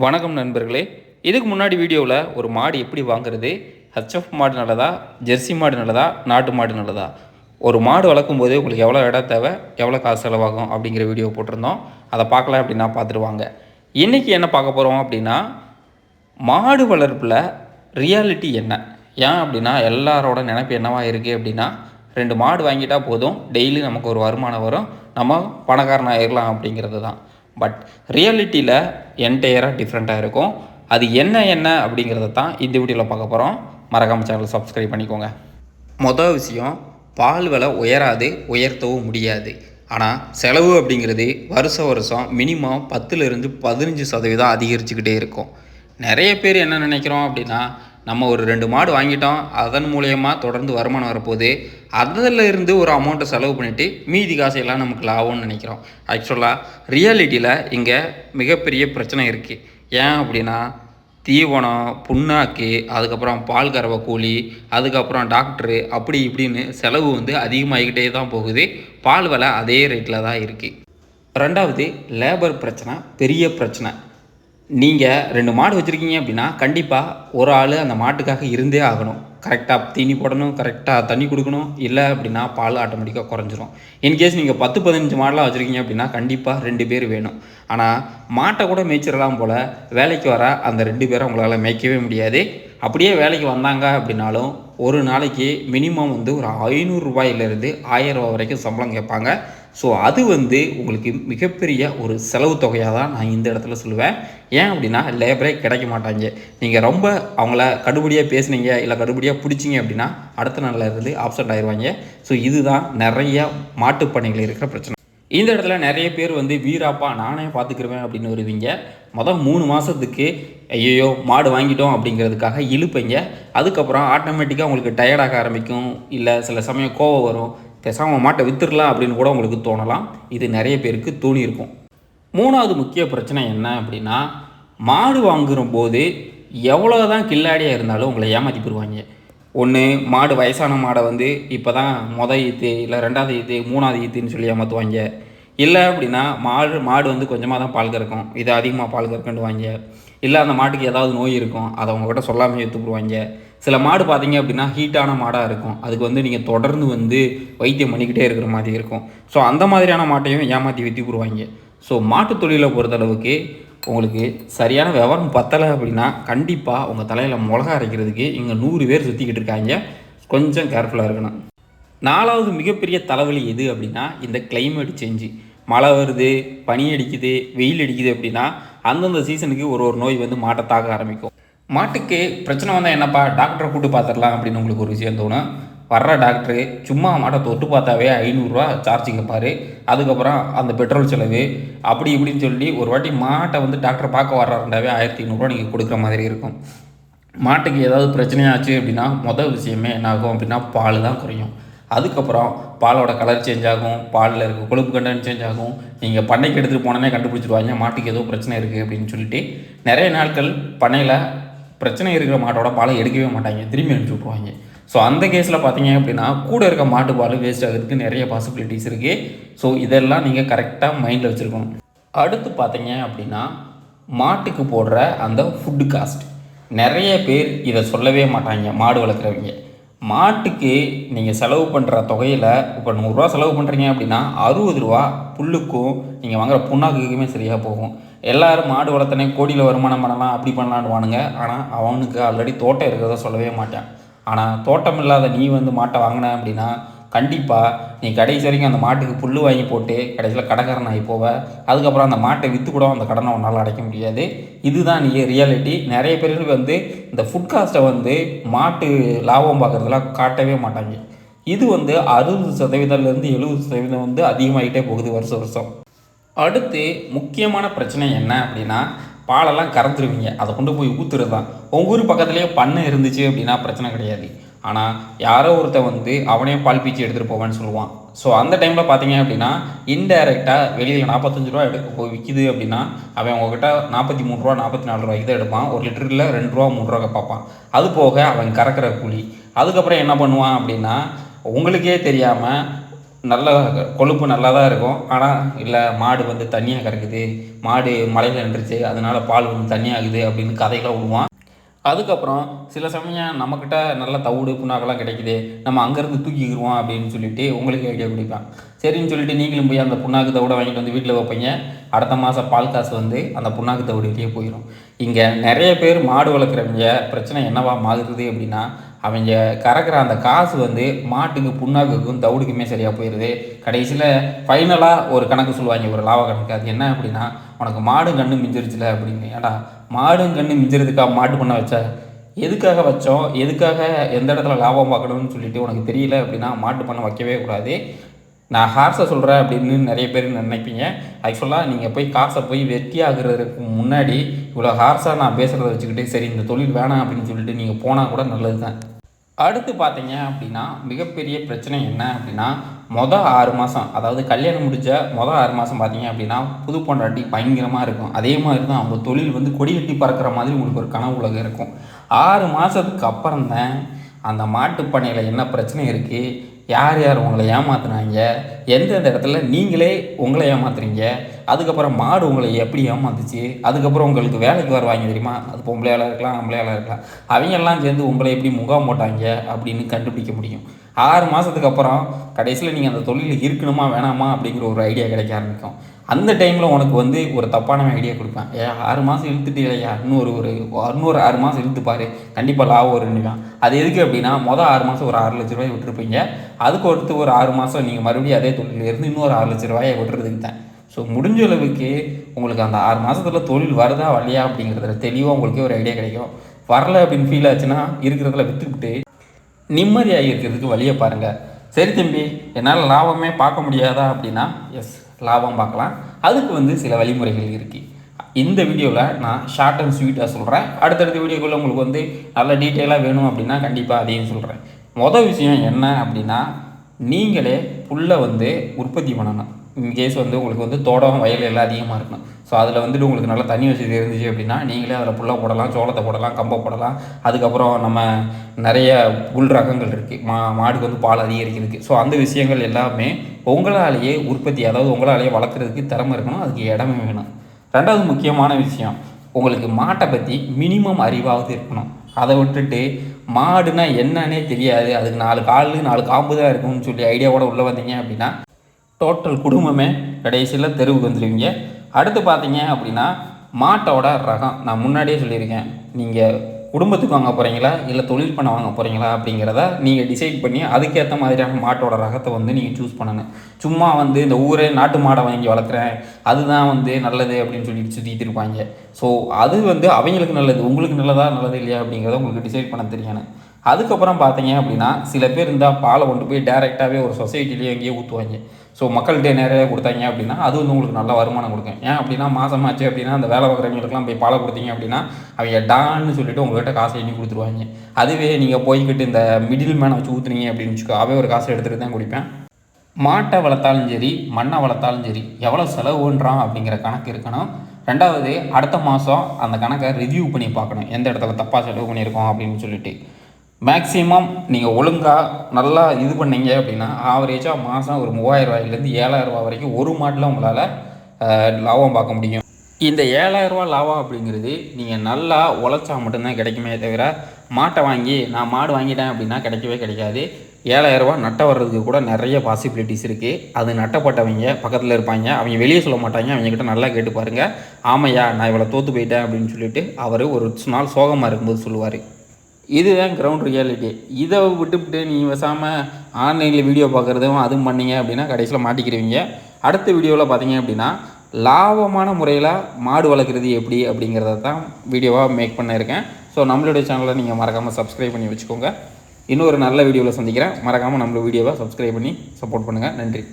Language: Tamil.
வணக்கம் நண்பர்களே. இதுக்கு முன்னாடி வீடியோவில் ஒரு மாடு எப்படி வாங்குறது? ஹச்எஃப் மாடு நல்லதா? ஜெர்சி மாடு நல்லதா? நாட்டு மாடு நல்லதா? ஒரு மாடு வளர்க்கும் போது உங்களுக்கு எவ்வளோ இடம் தேவை? எவ்வளோ காசு செலவாகும்? அப்படிங்கிற வீடியோ போட்டிருந்தோம். அதை பார்க்கலாம் அப்படின்னா பார்த்துட்டு வாங்க. இன்றைக்கி என்ன பார்க்க போகிறோம் அப்படின்னா மாடு வளர்ப்பில் ரியாலிட்டி என்ன? ஏன் அப்படின்னா எல்லாரோட நினைப்பு என்னவாக இருக்குது அப்படின்னா ரெண்டு மாடு வாங்கிட்டால் போதும். டெய்லி நமக்கு ஒரு வருமானம் வரும். நம்ம பணக்காரன் ஆயிடலாம் அப்படிங்கிறது தான். பட் ரியாலிட்டியில் என்டையராக டிஃப்ரெண்ட்டாக இருக்கும். அது என்ன என்ன அப்படிங்கிறத தான் இந்த வீடியோவில் பார்க்க போகிறோம் மறக்காமல் சேனல் சப்ஸ்கிரைப் பண்ணிக்கோங்க. மொதல் விஷயம் பால் விலை உயராது உயர்த்தவும் முடியாது. ஆனால் செலவு அப்படிங்கிறது வருஷ வருஷம் மினிமம் பத்துலேருந்து பதினஞ்சு சதவீதம் அதிகரிச்சுக்கிட்டே இருக்கும். நிறைய பேர் என்ன நினைக்கிறோம் அப்படின்னா நம்ம ஒரு ரெண்டு மாடு வாங்கிட்டோம் அதன் மூலயமா தொடர்ந்து வருமானம் வரப்போகுது. அதில் இருந்து ஒரு அமௌண்ட்டை செலவு பண்ணிவிட்டு மீதி காசையெல்லாம் நமக்கு லாபம்னு நினைக்கிறோம். ஆக்சுவலாக ரியாலிட்டியில் இங்கே மிகப்பெரிய பிரச்சனை இருக்குது ஏன் அப்படின்னா தீவனம் புண்ணாக்கு அதுக்கப்புறம் பால் கறவை கூலி அதுக்கப்புறம் டாக்டரு அப்படி இப்படின்னு செலவு வந்து அதிகமாகிக்கிட்டே தான் போகுது. பால் விலை அதே ரேட்டில் தான் இருக்குது ரெண்டாவது லேபர் பிரச்சனை பெரிய பிரச்சனை. நீங்கள் ரெண்டு மாடு வச்சுருக்கீங்க அப்படின்னா கண்டிப்பாக ஒரு ஆள் அந்த மாட்டுக்காக இருந்தே ஆகணும். கரெக்டாக தீனி போடணும் கரெக்டாக தண்ணி கொடுக்கணும் இல்லை அப்படின்னா பால் ஆட்டோமேட்டிக்காக குறைஞ்சிரும். இன்கேஸ் நீங்கள் பத்து பதினஞ்சு மாடலாக வச்சுருக்கீங்க அப்படின்னா கண்டிப்பாக ரெண்டு பேர் வேணும். ஆனால் மாட்டை கூட மேய்ச்சிடலாம் போல் வேலைக்கு வர அந்த ரெண்டு பேரை உங்களால் மேய்க்கவே முடியாது. அப்படியே வேலைக்கு வந்தாங்க அப்படின்னாலும் ஒரு நாளைக்கு மினிமம் வந்து ஒரு ஐநூறுரூபாயிலேருந்து ஆயிரம் ரூபா வரைக்கும் சம்பளம் கேட்பாங்க. ஸோ அது வந்து உங்களுக்கு மிகப்பெரிய ஒரு செலவு தொகையாக தான் நான் இந்த இடத்துல சொல்லுவேன். ஏன் அப்படின்னா லேபரே கிடைக்க மாட்டாங்க. நீங்கள் ரொம்ப அவங்கள கடுபடியாக பேசுனீங்க இல்லை கடுபடியாக பிடிச்சிங்க அப்படின்னா அடுத்த நாளில் இருந்து ஆப்சென்ட் ஆயிடுவாங்க ஸோ இதுதான் நிறைய மாட்டுப் பணிகள் இருக்கிற பிரச்சனை. இந்த இடத்துல நிறைய பேர் வந்து வீராப்பா நானே பார்த்துக்கிருவேன் அப்படின்னு வருவீங்க. மொதல் மூணு மாதத்துக்கு ஐயோ மாடு வாங்கிட்டோம் அப்படிங்கிறதுக்காக இழுப்பீங்க. அதுக்கப்புறம் ஆட்டோமேட்டிக்காக உங்களுக்கு டயர்டாக ஆரம்பிக்கும். இல்லை சில சமயம் கோவம் வரும். பேசாமல் மாட்டை வித்துடலாம் அப்படின்னு கூட உங்களுக்கு தோணலாம். இது நிறைய பேருக்கு தோணியிருக்கும் மூணாவது முக்கிய பிரச்சனை என்ன அப்படின்னா மாடு வாங்குகிற போது எவ்வளோ தான் கில்லாடியாக இருந்தாலும் உங்களை ஏமாற்றிப்பிடுவாங்க ஒன்று மாடு வயசான மாடை வந்து இப்போ தான் மொதல் ஈத்து இல்லை ரெண்டாவது ஈத்து மூணாவது ஈத்துன்னு சொல்லி ஏமாற்றுவாங்க இல்லை அப்படின்னா மாடு மாடு வந்து கொஞ்சமாக தான் பால் கறக்கும். இது அதிகமாக பால் கறக்குண்டுவாங்க இல்லை அந்த மாட்டுக்கு ஏதாவது நோய் இருக்கும் அதை அவங்கக்கிட்ட சொல்லாமல் எடுத்துக்கிடுவாங்க சில மாடு பார்த்தீங்க அப்படின்னா ஹீட்டான மாடாக இருக்கும். அதுக்கு வந்து நீங்கள் தொடர்ந்து வந்து வைத்தியம் பண்ணிக்கிட்டே இருக்கிற மாதிரி இருக்கும். ஸோ அந்த மாதிரியான மாட்டையும் ஏமாற்றி விற்றி போடுவாங்க. ஸோ மாட்டு தொழிலை பொறுத்தளவுக்கு உங்களுக்கு சரியான விவரம் பத்தலை அப்படின்னா கண்டிப்பாக உங்கள் தலையில் மிளகா அரைக்கிறதுக்கு இங்கே நூறு பேர் சுற்றிக்கிட்டு இருக்காங்க. கொஞ்சம் கேர்ஃபுல்லாக இருக்கணும். நாலாவது மிகப்பெரிய தலைவலி எது அப்படின்னா இந்த கிளைமேட் சேஞ்சு மழை வருது பனி அடிக்குது வெயில் அடிக்குது அப்படின்னா அந்தந்த சீசனுக்கு ஒரு ஒரு நோய் வந்து மாட்டை தாக்க ஆரம்பிக்கும். மாட்டுக்கு பிரச்சனை வந்தால் என்னப்பா டாக்டரை கூட்டு பார்த்துடலாம் அப்படின்னு உங்களுக்கு ஒரு விஷயம் தோணும். வர்ற டாக்டரு சும்மா மாட்டை தொட்டு பார்த்தாவே ஐநூறுரூவா சார்ஜ் கேட்பாரு அதுக்கப்புறம் அந்த பெட்ரோல் செலவு அப்படி இப்படின்னு சொல்லி ஒரு வாட்டி மாட்டை வந்து டாக்டர் பார்க்க வர்றாருண்டாவே ஆயிரத்தி ஐநூறுரூவா நீங்கள் கொடுக்குற மாதிரி இருக்கும். மாட்டுக்கு ஏதாவது பிரச்சனையாச்சு அப்படின்னா மொதல் விஷயமே என்ன ஆகும் அப்படின்னா பால் தான் குறையும். அதுக்கப்புறம் பாலோட கலர் சேஞ்ச் ஆகும். பாலில் இருக்க கொழுப்பு கண்டென்ட் சேஞ்ச் ஆகும். நீங்கள் பண்ணைக்கு எடுத்துகிட்டு போனோன்னே கண்டுபிடிச்சிருவாங்க மாட்டுக்கு ஏதோ பிரச்சனை இருக்குது அப்படின்னு சொல்லிட்டு. நிறைய நாட்கள் பண்ணையில் பிரச்சனை இருக்கிற மாட்டோட பாலை எடுக்கவே மாட்டாங்க. திரும்பி அனுப்பிச்சி விட்ருவாங்க ஸோ அந்த கேஸில் பார்த்தீங்க அப்படின்னா கூட இருக்க மாட்டு பால் வேஸ்ட் ஆகிறதுக்கு நிறைய பாசிபிலிட்டிஸ் இருக்குது ஸோ இதெல்லாம் நீங்கள் கரெக்டாக மைண்டில் வச்சுருக்கணும். அடுத்து பார்த்தீங்க அப்படின்னா மாட்டுக்கு போடுற அந்த ஃபுட்டு காஸ்ட் நிறைய பேர் இதை சொல்லவே மாட்டாங்க மாடு வளர்க்குறவங்க. மாட்டுக்கு நீங்கள் செலவு பண்ணுற தொகையில் இப்போ நூறுரூவா செலவு பண்ணுறீங்க அப்படின்னா அறுபது ரூபா புல்லுக்கும் நீங்கள் வாங்குகிற புண்ணாக்குக்குமே சரியாக போகும். எல்லோரும் மாடு வளர்த்தனே கோடியில் வருமானம் பண்ணலாம் அப்படி பண்ணலான்னு வானுங்க ஆனால் அவனுக்கு ஆல்ரெடி தோட்டம் இருக்கிறத சொல்லவே மாட்டான். ஆனால் தோட்டம் இல்லாத நீ வந்து மாட்டை வாங்கின அப்படின்னா கண்டிப்பாக நீ கடைசி வரைக்கும் அந்த மாட்டுக்கு புல் வாங்கி போட்டு கடைசியில் கடைக்காரன் ஆகி போவ. அதுக்கப்புறம் அந்த மாட்டை விற்று கூட அந்த கடனை உன்னால் அடைக்க முடியாது. இதுதான் நீ ரியாலிட்டி நிறைய பேருக்கு வந்து இந்த ஃபுட் காஸ்ட்டை வந்து மாட்டு லாபம் பார்க்குறதுலாம் காட்டவே மாட்டாங்க. இது வந்து அறுபது சதவீதம்லேருந்து எழுபது சதவீதம் வந்து அதிகமாகிட்டே போகுது வருஷம் வருஷம். அடுத்து முக்கியமான பிரச்சனை என்ன அப்படின்னா பாலெல்லாம் கறந்துருவீங்க. அதை கொண்டு போய் ஊற்றுறது தான் உங்கள் ஊர் பக்கத்துலேயே பண்ணை இருந்துச்சு அப்படின்னா பிரச்சனை கிடையாது. ஆனால் யாரோ ஒருத்தன் வந்து அவனே பால் பீச்சி எடுத்துகிட்டு போவேன்னு சொல்லுவான். ஸோ அந்த டைமில் பார்த்தீங்க அப்படின்னா இன்டைரக்டாக வெளியில் நாற்பத்தஞ்சு ரூபா எடுக்க போய் விற்கிது அப்படின்னா அவன் உங்ககிட்ட நாற்பத்தி மூணு ரூபா நாற்பத்தி நாலு ரூபாய்க்கு தான் எடுப்பான். ஒரு லிட்டரில் ரெண்டு ரூபா மூணு ரூபா பார்ப்பான். அது போக அவன் கறக்கிற கூலி அதுக்கப்புறம் என்ன பண்ணுவான் அப்படின்னா உங்களுக்கே தெரியாமல் நல்ல கொழுப்பு நல்லா தான் இருக்கும். ஆனால் இல்லை மாடு வந்து தண்ணியாக கறக்குது. மாடு மலையில் நின்றுச்சு அதனால் பால் வந்து தண்ணியாகுது அப்படின்னு கதைகளை விடுவான். அதுக்கப்புறம் சில சமயம் நம்மக்கிட்ட நல்ல தவிடு புண்ணாக்கெல்லாம் கிடைக்குது நம்ம அங்கேருந்து தூக்கிக்கிடுவோம் அப்படின்னு சொல்லிட்டு உங்களுக்கு ஐடியா கொடுப்பான் சரின்னு சொல்லிட்டு நீங்களும் போய் அந்த புண்ணாக்கு தவிட வாங்கிட்டு வந்து வீட்டில் வைப்பீங்க. அடுத்த மாதம் பால் காசு வந்து அந்த புண்ணாக்கு தவிடுலேயே போயிடும் இங்கே நிறைய பேர் மாடு வளர்க்குறவங்க பிரச்சனை என்னவா மாறுது அப்படின்னா அவங்க கறக்கிற அந்த காசு வந்து மாட்டுக்கு புண்ணாக்குக்கும் தவிடுக்குமே சரியாக போயிடுது கடைசியில் ஃபைனலாக ஒரு கணக்கு சொல்லுவாங்க ஒரு லாப கணக்கு. அது என்ன அப்படின்னா உனக்கு மாடும் கண்ணு மிஞ்சிருச்சுல அப்படின்னு. ஏடா மாடும் கண்ணு மிஞ்சிறதுக்காக மாட்டு பண்ண வச்ச? எதுக்காக வச்சோம்? எதுக்காக எந்த இடத்துல லாபம் பார்க்கணும்னு சொல்லிட்டு உனக்கு தெரியல அப்படின்னா மாட்டு பண்ண வைக்கவே கூடாது. நான் ஹார்ஸை சொல்கிறேன் அப்படின்னு நிறைய பேர் நினைப்பீங்க. ஆக்சுவலாக நீங்கள் போய் காசை போய் வெற்றி ஆகுறதுக்கு முன்னாடி இவ்வளோ ஹார்ஸாக நான் பேசுகிறத வச்சுக்கிட்டு சரி இந்த தொழில் வேணாம் அப்படின்னு சொல்லிட்டு நீங்கள் போனால் கூட நல்லது தான் அடுத்து பார்த்தீங்க அப்படின்னா மிகப்பெரிய பிரச்சனை என்ன அப்படின்னா மொதல் ஆறு மாதம் அதாவது கல்யாணம் முடித்த மொதல் ஆறு மாதம் பார்த்தீங்க அப்படின்னா புது பொண்டாட்டி பயங்கரமாக இருக்கும். அதே மாதிரி தான் அவங்க தொழில் வந்து கொடி கட்டி பறக்கிற மாதிரி உங்களுக்கு ஒரு கனவு உலகம் இருக்கும். ஆறு மாதத்துக்கு அப்புறம் தான் அந்த மாட்டுப்பண்ணையில் என்ன பிரச்சனை இருக்குது யார் யார் உங்களை ஏமாத்துனாங்க? எந்தெந்த இடத்துல நீங்களே உங்களை ஏமாத்துறீங்க? அதுக்கப்புறம் மாடு உங்களை எப்படி ஏமாத்துச்சு? அதுக்கப்புறம் உங்களுக்கு வேலைக்கு வருவாங்க தெரியுமா? அது பொம்பளையால இருக்கலாம் ஆம்பளையால இருக்கலாம். அவங்க எல்லாம் சேர்ந்து உங்களை எப்படி முகாம் போட்டாங்க அப்படின்னு கண்டுபிடிக்க முடியும். ஆறு மாதத்துக்கு அப்புறம் கடைசியில் நீங்கள் அந்த தொழிலில் இருக்கணுமா வேணாமா அப்படிங்கிற ஒரு ஐடியா கிடைக்க ஆரம்பிக்கும். அந்த டைமில் உனக்கு வந்து ஒரு தப்பான ஐடியா கொடுப்பேன். ஏ ஆறு மாதம் இழுத்துட்டு இல்லையா இன்னொரு ஒரு இன்னொரு ஆறு மாதம் இழுத்துப்பாரு கண்டிப்பாக லாபம் வருன்னுவான் அது எதுக்கு அப்படின்னா மொதல் ஆறு மாதம் ஒரு ஆறு லட்ச ரூபாய் விட்டுருப்பீங்க. அதுக்கு அடுத்து ஒரு ஆறு மாதம் நீங்கள் மறுபடியும் அதே தொழிலில் இருந்து இன்னொரு ஆறு லட்ச ரூபாயை விட்டுறதுக்கு தான். ஸோ முடிஞ்ச அளவுக்கு உங்களுக்கு அந்த ஆறு மாதத்தில் தொழில் வருதா வரலையா அப்படிங்கிறதுல தெளிவாக உங்களுக்கே ஒரு ஐடியா கிடைக்கும். வரல அப்படின்னு ஃபீல் ஆச்சுன்னா இருக்கிறதுல விற்றுக்கிட்டு நிம்மதியாக இருக்கிறதுக்கு வழியை பாருங்கள் சரி தம்பி. என்னால் லாபமே பார்க்க முடியாதா அப்படின்னா எஸ் லாபம் பார்க்கலாம். அதுக்கு வந்து சில வழிமுறைகள் இருக்குது இந்த வீடியோவில் நான் ஷார்ட் அண்ட் ஸ்வீட்டாக சொல்கிறேன் அடுத்தடுத்த வீடியோக்குள்ளே உங்களுக்கு வந்து நல்ல டீட்டெயிலாக வேணும் அப்படின்னா கண்டிப்பாக அதையும் சொல்கிறேன் மொதல் விஷயம் என்ன அப்படின்னா நீங்களே புல்லை வந்து உற்பத்தி பண்ணணும். இன்கேஸ் வந்து உங்களுக்கு வந்து தோட்டம் வயல் எல்லாம் அதிகமாக இருக்கணும். ஸோ அதில் வந்துட்டு உங்களுக்கு நல்ல தண்ணி வசதி இருந்துச்சு அப்படின்னா நீங்களே அதில் புல்லை போடலாம் சோளத்தை போடலாம் கம்பை போடலாம். அதுக்கப்புறம் நம்ம நிறைய புல் ரகங்கள் இருக்குது மா மாடுக்கு வந்து பால் அதிகரிக்கிறதுக்கு. ஸோ அந்த விஷயங்கள் எல்லாமே உங்களாலேயே உற்பத்தி அதாவது உங்களாலேயே வளர்க்குறதுக்கு திறமை இருக்கணும் அதுக்கு இடமே வேணும். ரெண்டாவது முக்கியமான விஷயம் உங்களுக்கு மாட்டை பற்றி மினிமம் அறிவாவது இருக்கணும். அதை விட்டுட்டு மாடுனா என்னன்னே தெரியாது. அதுக்கு நாலு கால் நாலு காம்பு தான் இருக்கும்னு சொல்லி ஐடியாவோட உள்ளே வந்தீங்க அப்படின்னா டோட்டல் குடும்பமே கடைசியில் தெருவுக்கு வந்துடுவீங்க அடுத்து பார்த்தீங்க அப்படின்னா மாட்டோட ரகம். நான் முன்னாடியே சொல்லியிருக்கேன். நீங்கள் குடும்பத்துக்கு வாங்க போகிறீங்களா இல்லை தொழில் பண்ண வாங்க போகிறீங்களா அப்படிங்கிறத நீங்கள் டிசைட் பண்ணி அதுக்கேற்ற மாதிரியான மாட்டோட ரகத்தை வந்து நீங்கள் சூஸ் பண்ணணும். சும்மா வந்து இந்த ஊரே நாட்டு மாடை வாங்கி வளர்க்குறேன். அதுதான் வந்து நல்லது அப்படின்னு சொல்லிட்டு சுற்றிட்டு இருப்பாங்க. ஸோ அது வந்து அவங்களுக்கு நல்லது. உங்களுக்கு நல்லதா நல்லது இல்லையா அப்படிங்கிறத உங்களுக்கு டிசைட் பண்ண தெரியணும். அதுக்கப்புறம் பார்த்தீங்க அப்படின்னா சில பேர் இருந்தால் பாலை கொண்டு போய் டேரெக்டாகவே ஒரு சொசைட்டிலேயே எங்கேயோ ஊற்றுவாங்க ஸோ மக்கள்கிட்ட நிறைய கொடுத்தாங்க அப்படின்னா அது வந்து உங்களுக்கு நல்ல வருமானம் கொடுக்கும். ஏன் அப்படின்னா மாதமாச்சு அப்படின்னா அந்த வேலை பார்க்குறவங்களுக்குலாம் போய் பாலை கொடுத்தீங்க அப்படின்னா அவங்க டான்னு சொல்லிட்டு உங்கள்கிட்ட காசை எண்ணி கொடுத்துருவாங்க. அதுவே நீங்கள் போய்கிட்டு இந்த மிடில் மேனை வச்சு ஊற்றுனீங்க அப்படின்னு வச்சுக்கோ அவே ஒரு காசை எடுத்துகிட்டு தான் குடிப்பேன். மாட்டை வளர்த்தாலும் சரி மண்ணை வளர்த்தாலும் சரி எவ்வளோ செலவுன்றான் அப்படிங்கிற கணக்கு இருக்கணும். ரெண்டாவது அடுத்த மாதம் அந்த கணக்கை ரிவ்யூ பண்ணி பார்க்கணும். எந்த இடத்துல தப்பாக செலவு பண்ணியிருக்கோம் அப்படின்னு சொல்லிட்டு. மேக்ஸிமம் நீங்கள் ஒழுங்காக நல்லா இது பண்ணீங்க அப்படின்னா ஆவரேஜாக மாதம் ஒரு மூவாயிரரூவாயிலேருந்து ஏழாயிரரூவா வரைக்கும் ஒரு மாட்டில் உங்களால் லாபம் பார்க்க முடியும். இந்த ஏழாயிரரூவா லாபம் அப்படிங்கிறது நீங்கள் நல்லா உழைச்சா மட்டும்தான் கிடைக்குமே தவிர மாட்டை வாங்கி நான் மாடு வாங்கிட்டேன் அப்படின்னா கிடைக்கவே கிடைக்காது. ஏழாயிரம் ரூபாய் நட்ட வர்றதுக்கு கூட நிறைய பாசிபிலிட்டிஸ் இருக்குது அது நட்டப்பட்டவங்க பக்கத்தில் இருப்பாங்க. அவங்க வெளியே சொல்ல மாட்டாங்க. அவங்கக்கிட்ட நல்லா கேட்டு பாருங்கள் ஆமையா நான் இவ்வளோ தோற்று போயிட்டேன் அப்படின்னு சொல்லிட்டு அவர் ஒரு நாள் சோகமாக இருக்கும்போது சொல்லுவார். இதுதான் கிரவுண்ட் ரியாலிட்டி இதை விட்டுவிட்டு நீ பேசாமல் ஆன்லைனில் வீடியோ பார்க்குறதும் அதுவும் பண்ணீங்க அப்படின்னா கடைசியில் மாட்டிக்கிறவங்க அடுத்த வீடியோவில் பார்த்தீங்க அப்படின்னா லாபமான முறையில் மாடு வளர்க்குறது எப்படி அப்படிங்கிறத தான் வீடியோவாக மேக் பண்ணியிருக்கேன். ஸோ நம்மளுடைய சேனலை நீங்கள் மறக்காமல் சப்ஸ்கிரைப் பண்ணி வச்சுக்கோங்க. இன்னொரு நல்ல வீடியோவில் சந்திக்கிறேன். மறக்காமல் நம்மளோட வீடியோவை சப்ஸ்கிரைப் பண்ணி சப்போர்ட் பண்ணுங்கள் நன்றி.